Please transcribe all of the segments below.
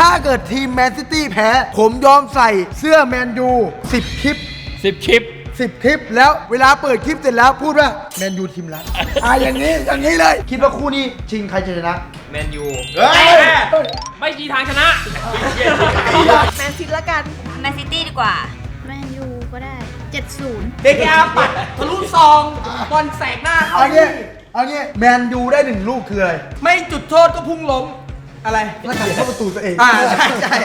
ถ้าเกิดทีมแมนซิตี้แพ้ ผมยอมใส่เสื้อแมนยู10 คลิป สิบคลิป 10 คลิป แล้วเวลาเปิดคลิปเสร็จแล้วพูดว่าแมนยูทีมรัก อะอย่างนี้อย่างนี้เลย คิดว่าคู่นี้ชิงใครจะชนะ แมนยูเฮ้ยไม่มีทางชนะ แมนซิตละกันแมนซิตี้ดีกว่า แมนยูก็ได้ 70 เด็กอาปัดทะลุซองบอลแสกหน้าเข้าเอางี้เอางี้แมนยูได้หนึ่งลูกคืออะไร ไม่จุดโทษก็พุ่งล้ม อะไรแล้วการเข้าประตูตัวเอง อ่าใช่ใช่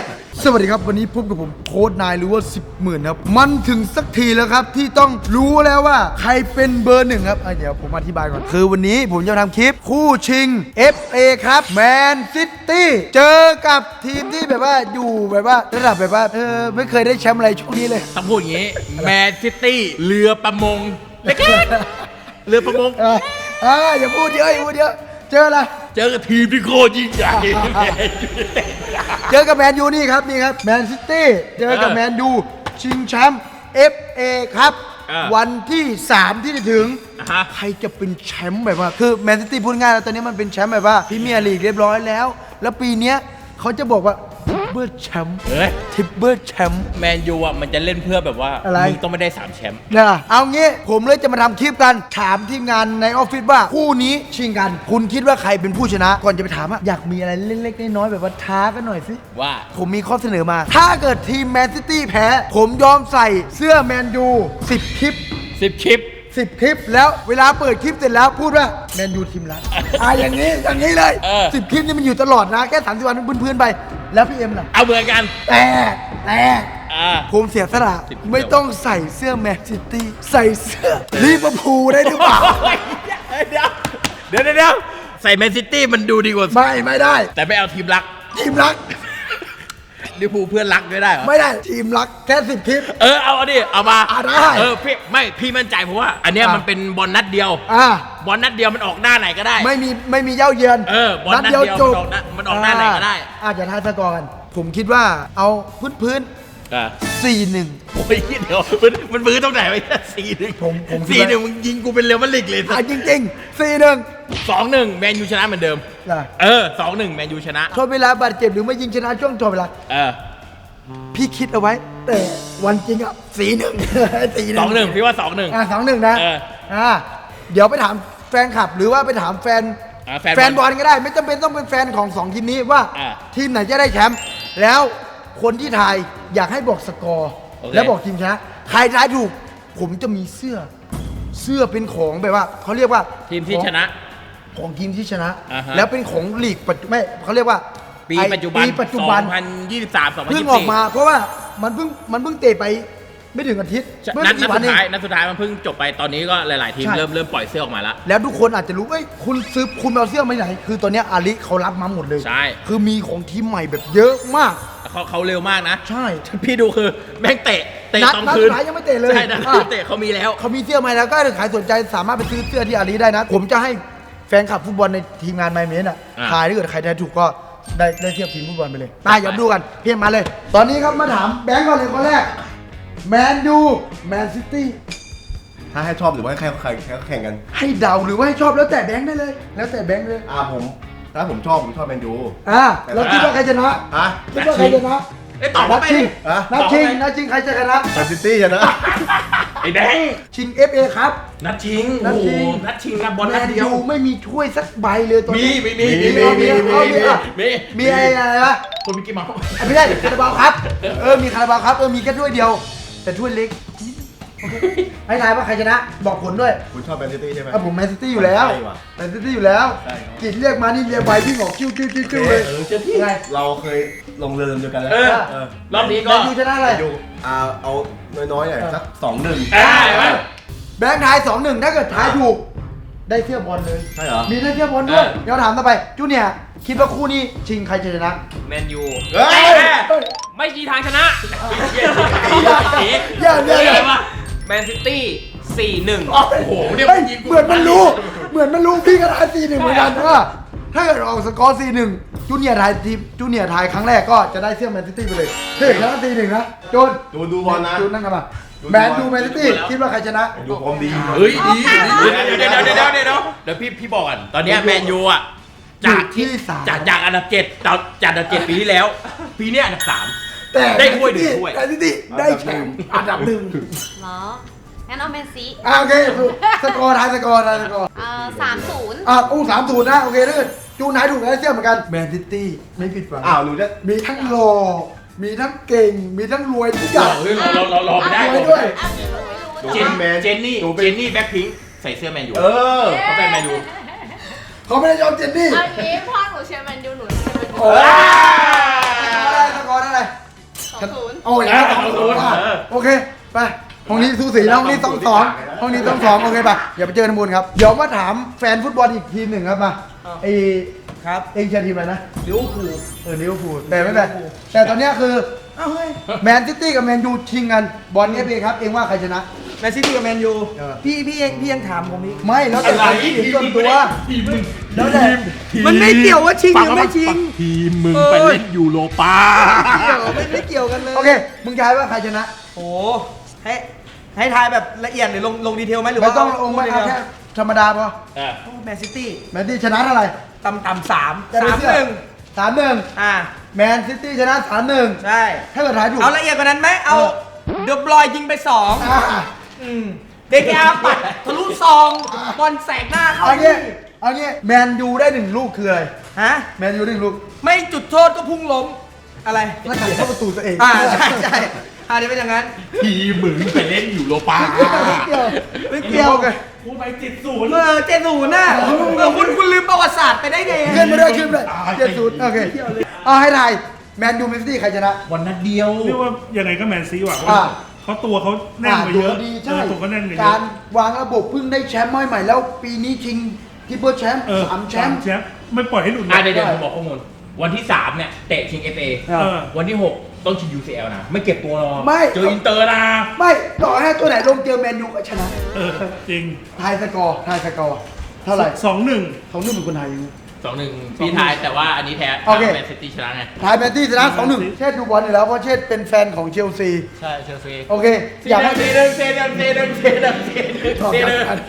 สวัสดีครับ วันนี้พบกับผมโค้ดนายหรือว่า 10หมื่นครับ มันถึงสักทีแล้วครับ ที่ต้องรู้แล้วว่า ใครเป็นเบอร์หนึ่งครับอะเดี๋ยวผมอธิบายก่อน คือวันนี้ผมจะทำคลิปคู่ชิง FA ครับแมนซิตี้เจอกับทีมที่แบบว่าอยู่แบบว่าระดับแบบว่าเออไม่เคยได้แชมป์อะไรช่วงนี้เลย ต้องพูดอย่างนี้ แมนซิตี้เรือประมงเล็กๆเรือประมงเอออ่าอย่าพูดเยอะอย่าพูดเยอะ เจออะไร เจอกับทีมที่โคตรยิ่งใหญ่ เจอกับแมนยูนี่ครับนี่ครับแมนซิตี้เจอกับเออแมนยูชิงแชมป์ FA ครับเออวันที่ 3 ที่จะถึง อะฮะ ใครจะเป็นแชมป์แบบว่า คือแมนซิตี้พูดง่ายแล้วตอนนี้มันเป็นแชมป์แบบว่าพรีเมียร์ลีกเรียบร้อยแล้ว แล้วปีเนี้ย เขาจะบอกว่าทิปเบิร์แชมป์เฮ้ยทิปเบิร์แชมป์ แมนยูอะมันจะเล่นเพื่อแบบว่าอะไร มึงต้องไม่ได้3แชมป์นะเอางี้ผมเลยจะมาทำคลิปกัน ถามทีมงานในออฟฟิศว่าคู่นี้ชิงกัน คุณคิดว่าใครเป็นผู้ชนะ ก่อนจะไปถามว่าอยากมีอะไรเล็กๆน้อยๆแบบว่าท้ากันหน่อยสิ ว่า ผมมีข้อเสนอมา ถ้าเกิดทีมแมนซิตี้แพ้ ผมยอมใส่เสื้อแมนยู10 คลิป 10คลิป 10 คลิปแล้วเวลาเปิดคลิปเสร็จแล้วพูดว่าแมนยูทีมรักอะอย่างนี้อย่างนี้เลยเออ10คลิปนี่มันอยู่ตลอดนะแค่สามสิบวันพื้นๆไป แล้วพี่เอ็มล่ะเอาเหมือนกันแต่แต่อ่า ผมเสียสละ10คลิป ไม่ต้องใส่เสื้อแมนซิตี้ใส่เสื้อลิเวอร์พูลได้หรือเปล่าเดี๋ยวเดี๋ยวเดี๋ยวเดี๋ยวใส่แมนซิตี้มันดูดีกว่า ไม่ไม่ได้ แต่ไม่เอาทีมรัก ทีมรัก ลิเวอร์พูลเพื่อนรักด้วยได้เหรอ ไม่ได้ทีมรักแค่สิบคลิป เออเอาเอาดิเอามาอะได้เออพี่ไม่พี่มั่นใจเพราะว่า อันเนี้ยอะ มันเป็นบอลนัดเดียว อ่าบอลนัดเดียวมันออกหน้าไหนก็ได้ ไม่มีไม่มีเย้าเยือนเออบอลนัดเดียวมันออกหน้ามันออกหน้าไหนก็ได้ อาจจะทายสกอร์กันผมคิดว่าเอาพื้นพื้นอะ สี่หนึ่งโอ้ยเดี๋ยวมันมันมือตรงไหนวะสี่หนึ่งผมผมคิดสี่ว่า หนึ่งมึงยิงกูเป็นเรอัลมาดริดเลยอะจริงๆสี่หนึ่งสองหนึ่งแมนยูชนะเหมือนเดิม นะเออสองหนึ่งแมนยูชนะ ทดเวลาบาดเจ็บหรือไม่ยิงชนะช่วงทดเวลา เออพี่คิดเอาไว้ แต่วันจริงอะสี่หนึ่ง สี่หนึ่สองหนึ่งพี่ว่าสองหนึ่ง อะสองหนึ่งนะเอออ่าเดี๋ยวไปถามแฟนคลับ หรือว่าไปถามแฟนอะแฟนบอลบอลก็ได้ ไม่จำเป็นต้องเป็นแฟนของสองทีมนี้ว่า อะ ทีมไหนจะได้แชมป์แล้ว คนที่ทายอยากให้บอกสกอร์โอเค แล้วบอกทีมชนะใครทายถูก ผมจะมีเสื้อ เสื้อเป็นของแบบว่าเขาเรียกว่าทีมที่ของชนะ ของทีมที่ชนะ อ่าฮะ แล้วเป็นของลีกปัจจุไม่เขาเรียกว่าปีไอ้ปัจจุบันปีปัจจุบัน 2023เพิ่ง2024ออกมาเพราะว่ามันเพิ่งมันเพิ่งเตะไปไม่ถึงอาทิตย์เมื่อนัดไม่นักี่ดวัสุนดเอง ท้ายนัดสุดท้ายมันเพิ่งจบไปตอนนี้ก็หลาย ๆ ทีมใช่ เริ่มเริ่มปล่อยเสื้อออกมาแล้วแล้วทุกคนอาจจะรู้เอ้ยคุณซื้อคุณเอาเสื้อมาจากไหน คือตอนเนี้ยอาลิเขารับมาหมดเลย ใช่ คือมีของทีมใหม่แบบเยอะมาก เขาเขาเร็วมากนะ ใช่ พี่ดูคือแม่งเตะเตะนัดตอนนัดคืสุนดท้ายยังไม่เตะเลยใช่นัดอะ เตะเขามีแล้ว เขามีเสื้อใหม่แล้วก็ถ้าใครสนใจสามารถไปซื้อเสื้อที่อาลีได้นะ ผมจะให้แฟนคลับฟุตบอลในทีมงานไมเมนอะอะทายถ้าเกิดใครทายถูกก็ได้ได้เทียบทีมฟุตบอลไปเลยมาอย่าดูกัน เพียงมาเลย ตอนนี้ครับมาถามแบงก์ก่อนเลยคนแรก แมนยูแมนซิตี้ถ้าให้ชอบหรือว่าให้ใครใครใครแข่งกัน ให้เดาหรือว่าให้ชอบแล้วแต่แบงค์ได้เลย แล้วแต่แบงค์เลย อ่าผม ถ้าผมชอบผมชอบแมนยูอ่าเราคิดว่าใครชนะฮะคิดว่าใครชนะเอ้ยตอบนัเข้าดไปชิดิงอะนัดชิงนัดชิงใครจะชนะแมนซิตี้ชนะ ไอ้แบงค์ชิง FA ครับ นัดชิงนัดโอ้โหชิงนัดชิงนะบอลแมนัดนเดียวยูไม่มีถ้วยสักใบเลยตอนมีนี้ มีมีมีมีมีมีมีอะมีมีอะไรอะไรวะคนมิกกี้เมาส์ อะไม่ใช่คาราบาวครับ เออมีคาราบาวครับเออมีแค่ถ้วยเดียว แต่ถ้วยเล็กโอเค ให้ทายว่าใครชนะ บอกผลด้วยคุณชอบแมนซิตี้ใช่ไหม อะผมแมนซิตี้อยู่แล้วใช่ว่ะ แมนซิตี้อยู่แล้ว ใช่ครับ กิดเรียกมานี่เรียกใบพี่งออกคิ้วคิ้วคิ้วคิ้วเลยเออเจ้าที่ ไง เราเคยลงเรือเดียวกันแล้วเออ เออรอบนี้แมก็นยูชนะอะไรดูอ่าเอาน้อยๆหน่อยสักสองหนึ่งอ่าเห็นไหม แบงค์ทายสองหนึ่งถ้าเกิดทายถูก ได้เสื้อบอลเลย ใช่เหรอ มีได้เสื้อบอลด้วย เออ เดี๋ยวถามต่อไป จูเนียร์คิดว่าคู่นี้ชิงใครจะชนะ แมนยูเฮ้ยไม่มีทางชนะอย่าอย่าอย่า แมนซิตี้สี่หนึ่งโอ้โหเนี่ยเฮ้ยยิงกูเหมือนมันรู้ เหมือนมันรู้พี่ก็ทายสี่หนึ่งเหมือนกันว่า ถ้าเกิดออกสกอร์สี่หนึ่งจูเนียร์ทายทีมจูเนียร์ทายครั้งแรกก็จะได้เสื้อแมนซิตี้ไปเลยถ้าเกิดชนะสี่หนึ่งนะจูนดูดูบอลนะจูนนั่งกันมาดูแมนยูบอลแมนซิตี้คิดว่าใครชนะดูพร้อมดีเฮ้ยดีเดี๋ยวเดี๋ยวเดี๋ยวเดี๋ยวเดี๋ยวเดี๋ยวเดี๋ยวพี่พี่บอกก่อนตอนเนี้ยแมนยูอะจากที่ที่สามจากจากอันดับเจ็ดจากจากอันดับเจ็ดปีที่แล้ว ปีเนี้ยอันดับสาม แต่ได้ถ้วยหนึ่งถ้วยแมนซิตี้ได้แชมป์อันดับหนึ่งเหรอ งั้นเอาแมนซีอะโอเคสกอร์ทายสกอร์ทายสกอร์เอ่อสามศูนย์อะอู้สามศูนย์นะโอเคถ้าเกิดจูนไหนถูกได้เสื้อเหมือนกันแมนซิตี้ไม่ผิดหวังอ้าวรู้จะมีทั้งหล่อมีทั้งเก่ง มีทั้งรวยทุกอย่างเฮ้ยเราเราเราไม่ได้รวยด้วยอะไม่รู้ไม่รู้ดูเจแต่นว่าแมนเจนนี่ดูเป็นเจนนี่แบ็คพิงค์ใส่เสื้อแมนยูเออ เขาเป็นแมนยูเขาไม่ได้ยอมเจนนี่เอาอย่างนี้พ่อหนูเชียร์แมนยูหนูเชียร์แมนยู โอ้ยสกอร์ได้อะไร สองศูนย์โอ้ยนะสองศูนย์อะโอเค ไป ห้องนี้สูสีห้องนี้ต้องสองห้องนี้ต้องสองโอเคไป่ะอย่าไปเจอทั้งบนครับ เดี๋ยวมาถามแฟนฟุตบอลอีกทีมหนึ่งครับมาไอครับ เองเชียร์ทีมอะไรนะ ลิเวอร์พูล เออลิเวอร์พูลแต่ไม่เป็นไรแต่ตอนเนี้ยคือ เอ้าเฮ้ยแมนซิตี้กับแมนยูชิงกันบอลเอฟเอครับ เองว่าใครชนะ แมนซิตี้กับแมนยูเออ พี่พี่ยังพี่ยังถามผมอีกไม่แล้วแต่ความคิดเห็นส่วนตัวทีมมึงแล้วแต่ มันไม่เกี่ยวว่าชิงหรือไม่ชิง ทีมมึงเอ้ยไปเล่นยูโรปาเกี่ยวไม่ไม่เกี่ยวกันเลยโอเค มึงทายว่าใครชนะ โอ้ให้ให้ทายแบบละเอียดหรือลงลงดีเทลไหมหรือไม่ว่าต้องลงไม่เอาแค่ธรรมดาพอแมนซิตี้แมนซิตี้ชนะเท่าไหร่ต่ำต่ำสามจะได้สามเสื้อหนึ่งสามหนึ่งอ่า แมนซิตี้ชนะสามหนึ่งใช่ ถ้าเกิดทายถูก เอาละเอียดกว่านั้นไหมเอาเออเดอะบลอยยิงไปสองอ่าอืมเดกอาปัดทะลุซองบอลแสกหน้าเข้าเอางี้เอางี้แมนยูได้หนึ่งลูกคืออะไร ฮะ แมนยูได้หนึ่งลูกไม่จุดโทษก็พุ่งล้ม อะไรแล้วถ่ายเข้าประตูตัวเองอ่าใช่ใช่อ่าเดี๋ยวเป็นอย่างนั้น ทีมมึงไปเล่นยูโรปาไม่เกี่ยวไม่เกี่ยวกันเออเจ็ดศูนย์น่ะเออคุณคุณลืมประวัติศาสตร์ไปได้ไง ขึ้นมาด้วยขึ้นมาด้วยเจ็ดศูนย์โอเคเอาให้ทายแมนยูแมนซิตี้ใครชนะ วันนัดเดียว เรียกว่ายังไงก็แมนซีว่ะอ่า เพราะตัวเขาแน่นกว่าเยอะตัวดีเอใช่อตัวเขาแน่นกว่าเยการอะวางระบบเพิ่งได้แชมป์ใหม่ๆแล้ว ปีนี้ชิงทิปเปิลแชมป์เออสามแชมป์ แชมป์ไม่ปล่อยให้หลุดอะนะเดี๋ยวเดี๋ยวผมบอกข้อมูล วันที่ 3 เนี่ย เตะชิง FA เออเออวันที่ 6 ต้องชิง UCL นะ ไม่เก็บตัวรอไม่ เจออินเตอร์นะ ไม่ต่อให้ตัวไหนลงเจอแมนยูก็ชนะเออจริงทายสกอร์ทายสกอร์เท่าไหร่สองหนึ่งเขานึ่งเป็นคนไทยอยู่ สองหนึ่งพี่ทายแต่ว่าอันนี้แท้โอเค แมนซิตี้ชนะไงทายแมนตี้ชนะสองหนึ่งเชษดูบอลอยู่แล้วเพราะเชษเป็นแฟนของเชลซี ใช่เชลซีโอเคอยากให้เซเดิมเซเดิมเซเดิมเซเดิมเซเดิมต่อเซกันเดิมกัน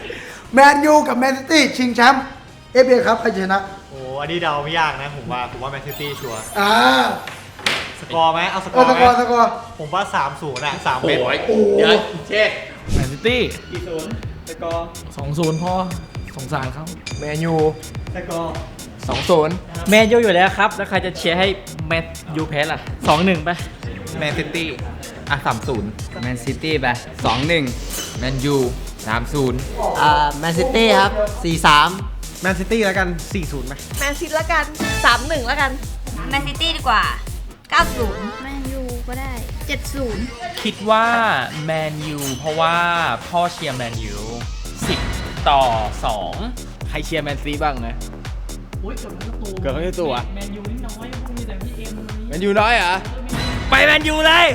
แมนยูกับแมนซิตี้ชิงแชมป์เอฟเอครับใครชนะ โอ้อันนี้เดาไม่ยากนะผมว่าผมว่าแมนซิตี้ชัวร์อ่าสกอร์ไหมเอาสกเอออร์สไหกมอร์สกอร์ผมว่า3 0อะ3โอ้เม็ดยเดี๋ยวเช็ดแมนซิตี้กี่ศูนย์สกอร์สองศูนย์พอสงสารเขาแมนยูสกอร์ สองศูนย์แมนยูอยู่แล้วครับ แล้วใครจะเชียร์ให้แมนยูแพ้ล่ะสองหนึ่งไปแมนซิตี้อะสามศูนย์แมนซิตี้ไปสองหนึ่งแมนยูสามศูนย์อ่าแมนซิตี้ครับแมนซิตี้แล้วกัน4-0ไหมแมนซิตละกันสามหนึ่งละกันแมนซิตี้ดีกว่าเก้าศูนย์แมนยูก็ได้เจ็ดศูนย์คิดว่าแมนยูเพราะว่าพ่อเชียร์แมนยูสิบต่อสองใครเชียร์แมนซีบ้างนะ เกิดเขาจะตัว แมนยูน้อยพวกมีแต่พี่เอ็มแมนยูน้อยเหรอ ไปแมนยูเลย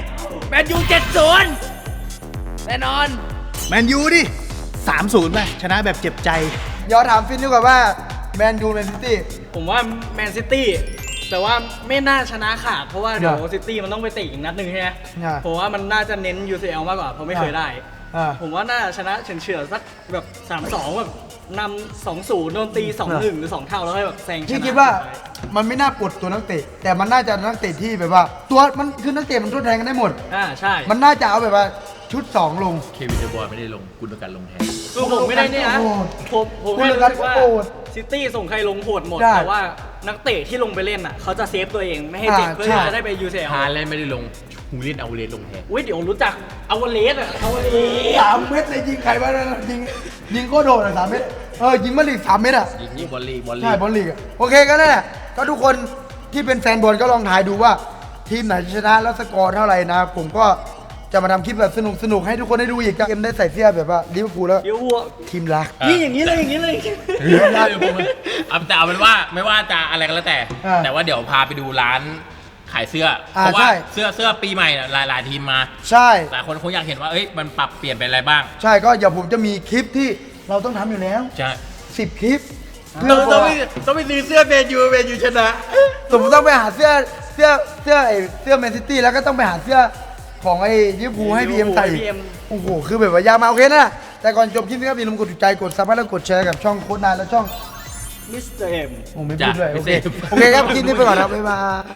แมนยูเจ็ดศูนย์แน่นอน แมนยูดิสามศูนย์ไปชนะแบบเจ็บใจย้อนถามฟินดีกว่าว่าแมนยูแมนซิตี้ ผมว่าแมนซิตี้แต่ว่าไม่น่าชนะขาดเพราะว่าเดี๋ยวอะซิตี้มันต้องไปเตะอีกนัดหนึ่งใช่ไหมอะผมว่ามันน่าจะเน้น UCL มากกว่าเพราะไม่เคยได้อ่าผมว่าน่าจะชนะเฉือนๆสักแบบ 3-2แบบ นำ2-0โดนตี2-1หรือ2เท่าแล้วให้แบบแซงชนะพี่คิดว่ามันไม่น่าปลดตัวนักเตะ แต่มันน่าจะนักเตะที่แบบว่า ตัวมันคือนักเตะมันทดแทนกันได้หมด อ่าใช่ มันน่าจะเอาแบบว่าชุด 2 ลง เควินเดอะบอยไม่ได้ลง กุนกันลงแทน คือผมไม่ได้นี่นะโหดผมผมคุณแค่เลืรู้อกสึกว่าโหด ซิตี้ส่งใครลงโหดหมดใช่แต่ว่านักเตะที่ลงไปเล่นอะ เขาจะเซฟตัวเองไม่ให้เจ็บอ่าเพื่อใช่ ที่จะได้ไป UCL ฮาแลนด์ไม่ได้ลงฮูเล่นเอาเลนลงแทนอุ้ยเดี๋ยวรู้จักอาวาเลสอะอาวาเลสสามเม็ดเลยยิงใครบ้างนะยิงยิงโคตรโดดอะสามเม็ดเออยิงมาลีกสามเม็ดอะยิงยิงบอลลีบอลลี ใช่บอลลีกอะโอเคก็นั่นแหละก็ทุกคนที่เป็นแฟนบอลก็ลองทายดูว่า ทีมไหนจะชนะแล้วสกอร์เท่าไหร่นะ ผมก็ จะมาทำคลิปแบบสนุกสนุกๆให้ทุกคนได้ดูอีกเกมได้ใส่เสื้อแบบว่าลิเวอร์พูลแล้วเดี๋ยววัวทีมรัก นี่อย่างนี้เลยอย่างนี้เลย เอาแต่เอาเป็นว่าไม่ว่าจะอะไรก็แล้วแต่ อ่าแต่ว่าเดี๋ยวพาไปดูร้านขายเสื้ออ่าเพราะว่าใช่เสื้อเสื้อปีใหม่น่ะหลายหลายทีมมาใช่ หลายคนคงอยากเห็นว่าเอ้ยมันปรับเปลี่ยนไปอะไรบ้างใช่ก็เดี๋ยวผมจะมีคลิปที่เราต้องทำอยู่แล้ว ใช่10 คลิปเพื่ต้องอต้องไปต้องไปซื้อเสื้อเมนยูเมนยูชนะ สมมติต้องไปหาเสื้อเสื้อเสื้อไอ้เสื้อแมนซิตี้แล้วก็ต้องไปหาเสื้อ ของไอ้ลิเวอร์พูลให้พีเอ็มใส่ให้ PM โอ้โห คือแบบว่ายากมากโอเคนะ แต่ก่อนจบคลิปนี้ก็อย่าลืมกดถูกใจ กดซับแล้วกดแชร์กับช่องโค้ดนายและช่องมิสเตอร์เอ็มโอ้ไม่พูดด้วยจ้ะโอเคไม่เซฟโอเคครับ คลิปนี้ไปก่อนครับบ๊ายบาย